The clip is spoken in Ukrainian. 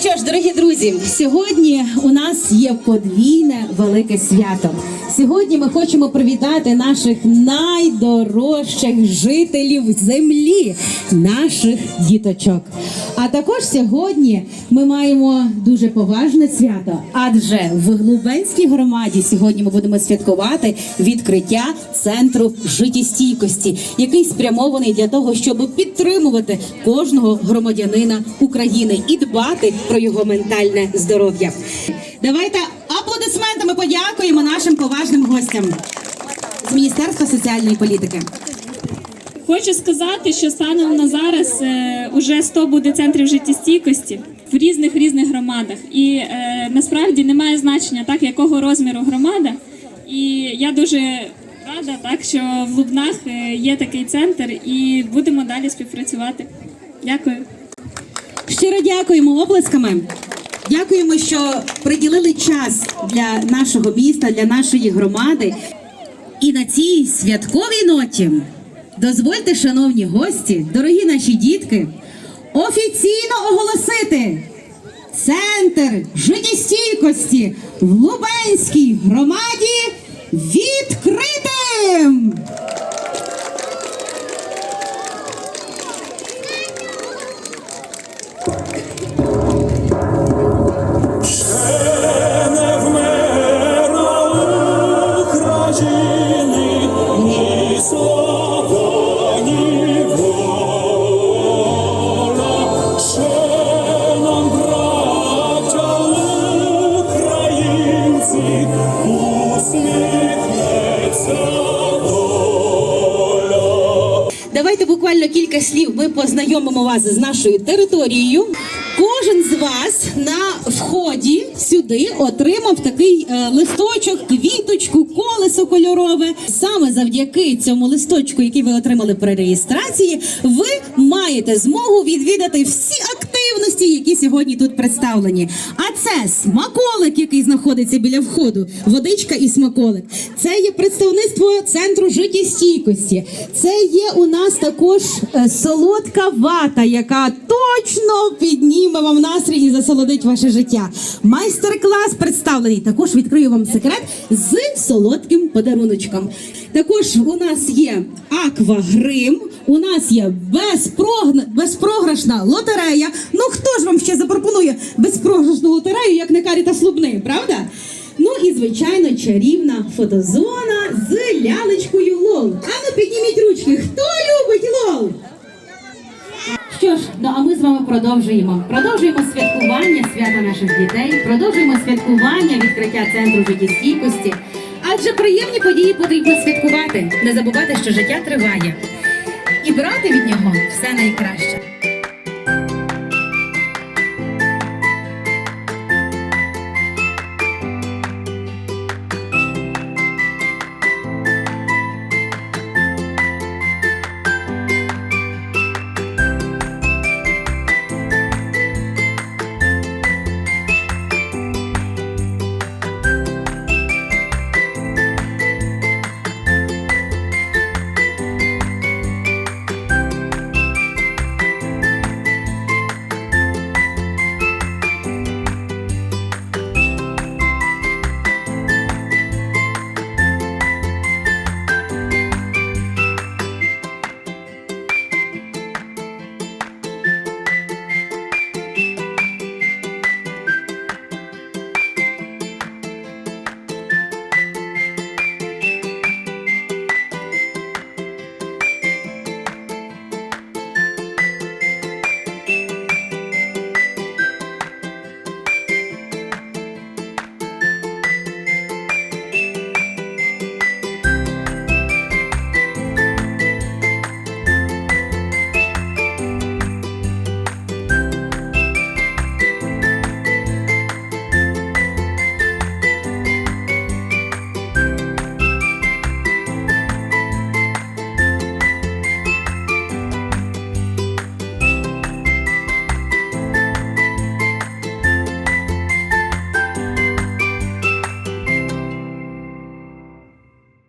що ж, дорогі друзі, сьогодні у нас є подвійне велике свято. Сьогодні ми хочемо привітати наших найдорожчих жителів землі, наших діточок. А також сьогодні ми маємо дуже поважне свято, адже в Глубенській громаді сьогодні ми будемо святкувати відкриття центру життєстійкості, який спрямований для того, щоб підтримувати кожного громадянина України і дбати про його ментальне здоров'я. Давайте аплодисментами подякуємо нашим поважним гостям з Міністерства соціальної політики. Хочу сказати, що станом на зараз е, уже 100 буде центрів життєстійкості в різних різних громадах. І е, насправді немає значення так, якого розміру громада. І я дуже рада, так що в Лубнах е, є такий центр, і будемо далі співпрацювати. Дякую. Щиро дякуємо оплесками. Дякуємо, що приділили час для нашого міста, для нашої громади. І на цій святковій ноті дозвольте, шановні гості, дорогі наші дітки, офіційно оголосити центр життєстійкості в Лубенській громаді відкритим. Давайте буквально кілька слів. Ми познайомимо вас з нашою територією. Кожен з вас на вході сюди отримав такий е, листочок, квіточку, колесо кольорове. Саме завдяки цьому листочку, який ви отримали при реєстрації, ви маєте змогу відвідати всі активності, які сьогодні тут представлені. А це смаколик, який знаходиться біля входу, водичка і смаколик. Це є представництво центру життєстійкості. Це є у нас також е, солодка вата, яка точно підніме вам настрій і засолодить ваше життя. Майстер-клас представлений. Також відкрию вам секрет з солодким подаруночком. Також у нас є аквагрим, у нас є безпрогна- безпрограшна лотерея. Ну хто ж вам ще запропонує безпрограшну лотерею, як не Каріта Слубни, правда? Ну і звичайно чарівна фотозона з лялечкою Лол. Ану підніміть ручки. Хто любить Лол? Що ж, ну а ми з вами продовжуємо. Продовжуємо святкування свята наших дітей, продовжуємо святкування відкриття центру життєстійкості. Адже приємні події потрібно святкувати, не забувати, що життя триває, і брати від нього все найкраще.